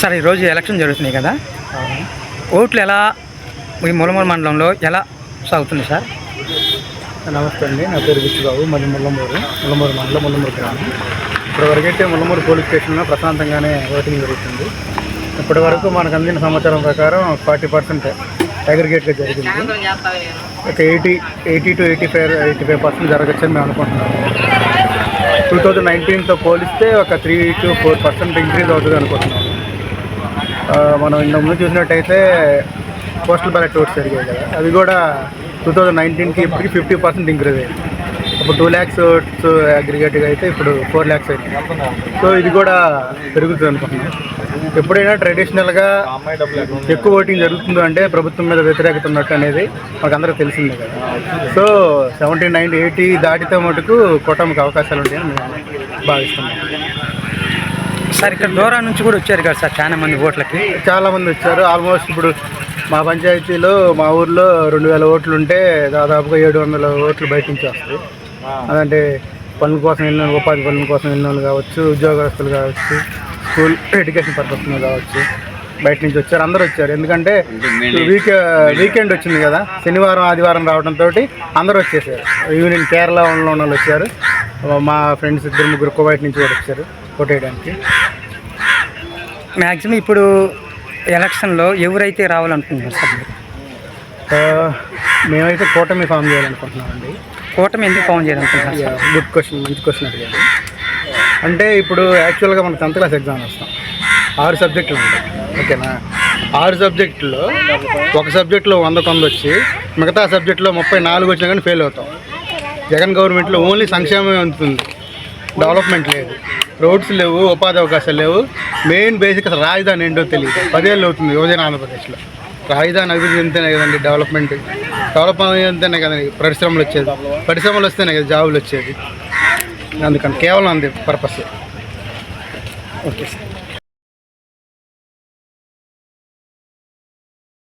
Sir ఈరోజు election జరుగుతున్నాయి కదా. ఓట్లు ఎలా ఈ ములమూల మండలంలో ఎలా సాగుతుంది సార్? నమస్తే అండి నా పేరు విచ్చుబాబు మరి ముల్లమూరు ముల్లమూరు మండలం ముల్లమూరు గ్రామం. ఇప్పటివరకైతే ముల్లమూరు పోలీస్ స్టేషన్లో ప్రశాంతంగానే ఓటింగ్ జరుగుతుంది. ఇప్పటి వరకు మనకు అందిన సమాచారం ప్రకారం ఫార్టీ పర్సెంట్ అగ్రిగేట్గా జరిగింది. ఒక eighty eighty to eighty five eighty five percent జరగచ్చని మేము అనుకుంటున్నాము. టూ థౌజండ్ నైన్టీన్తో పోలిస్తే ఒక three to four percent increase అవుతుంది అనుకుంటున్నాము. మనం ఇంతకుముందు చూసినట్టయితే పోస్టల్ బ్యాలెట్ ఓట్స్ జరిగాయి కదా. అవి కూడా టూ థౌజండ్ నైన్టీన్కి ఇప్పటికి ఫిఫ్టీ పర్సెంట్ ఇంక్రీజ్ అయ్యింది ఇప్పుడు టూ ల్యాక్స్ ఓట్స్ అగ్రిగేట్గా అయితే ఇప్పుడు ఫోర్ ల్యాక్స్ అయింది. సో ఇది కూడా పెరుగుతుంది అనుకుంటున్నాను ఎప్పుడైనా ట్రెడిషనల్గా ఎక్కువ ఓటింగ్ జరుగుతుందో అంటే ప్రభుత్వం మీద వ్యతిరేకత ఉన్నట్టు అనేది మాకు అందరికీ తెలిసిందే కదా. సో సెవెంటీ నైన్ ఎయిటీ దాటితే మటుకు కూటమికి అవకాశాలు ఉంటాయని మేము భావిస్తున్నాం. సార్ ఇక్కడ దూరం నుంచి కూడా వచ్చారు కదా సార్ చాలా మంది ఓట్లకి? చాలా మంది వచ్చారు. ఆల్మోస్ట్ ఇప్పుడు మా పంచాయతీలో మా ఊర్లో రెండు వేల ఓట్లు ఉంటే దాదాపుగా ఏడు వందల ఓట్లు బయట నుంచి వస్తాయి. అదంటే పనుల కోసం వెళ్ళిన వాళ్ళు, ఉపాధి పనుల కోసం వెళ్ళిన వాళ్ళు కావచ్చు ఉద్యోగస్తులు కావచ్చు స్కూల్ ఎడ్యుకేషన్ పర్పస్ మీద కావచ్చు బయట నుంచి వచ్చారు. అందరూ వచ్చారు. ఎందుకంటే వీక్ వీకెండ్ వచ్చింది కదా. శనివారం ఆదివారం రావడంతో అందరూ వచ్చేసారు. ఈవినింగ్ కేరళ ఉన్న వాళ్ళు వచ్చారు. మా ఫ్రెండ్స్ ఇద్దరు ముగ్గురు కువైట్ నుంచి కూడా వచ్చారు. కొట్టేయడానికి? మ్యాక్సిమం ఇప్పుడు ఎలక్షన్లో ఎవరైతే రావాలనుకుంటున్నారు సార్ మీరు? మేమైతే కూటమి ఫామ్ చేయాలనుకుంటున్నామండి. కూటమి ఎందుకు ఫోన్ చేయాలనుకుంటున్నారు సార్? గుడ్ క్వశ్చన్ మంచి క్వశ్చన్ అడిగారు. అంటే ఇప్పుడు యాక్చువల్గా మనకు టెన్త్ క్లాస్ ఎగ్జామ్ వస్తాం. ఆరు సబ్జెక్టులు ఉంటాయి. ఓకేనా? ఆరు సబ్జెక్టుల్లో ఒక సబ్జెక్టులో వంద కొంద వచ్చి మిగతా సబ్జెక్టులో ముప్పై నాలుగు వచ్చినా కానీ ఫెయిల్ అవుతాం. జగన్ గవర్నమెంట్లో ఓన్లీ సంక్షేమమే ఉంటుంది డెవలప్మెంట్ లేదు. రోడ్స్ లేవు ఉపాధి అవకాశాలు లేవు. మెయిన్ బేసిక్ అసలు రాజధాని ఏంటో తెలియదు. పదేళ్ళు అవుతుంది యువజన ఆంధ్రప్రదేశ్లో. రాజధాని అభివృద్ధి చెందితేనే కదండి డెవలప్మెంట్. డెవలప్ చెందితేనే కదండి పరిశ్రమలు వచ్చేది. పరిశ్రమలు వస్తేనే కదా జాబులు వచ్చేది. అందుకని కేవలం అంది పర్పస్. Okay sir.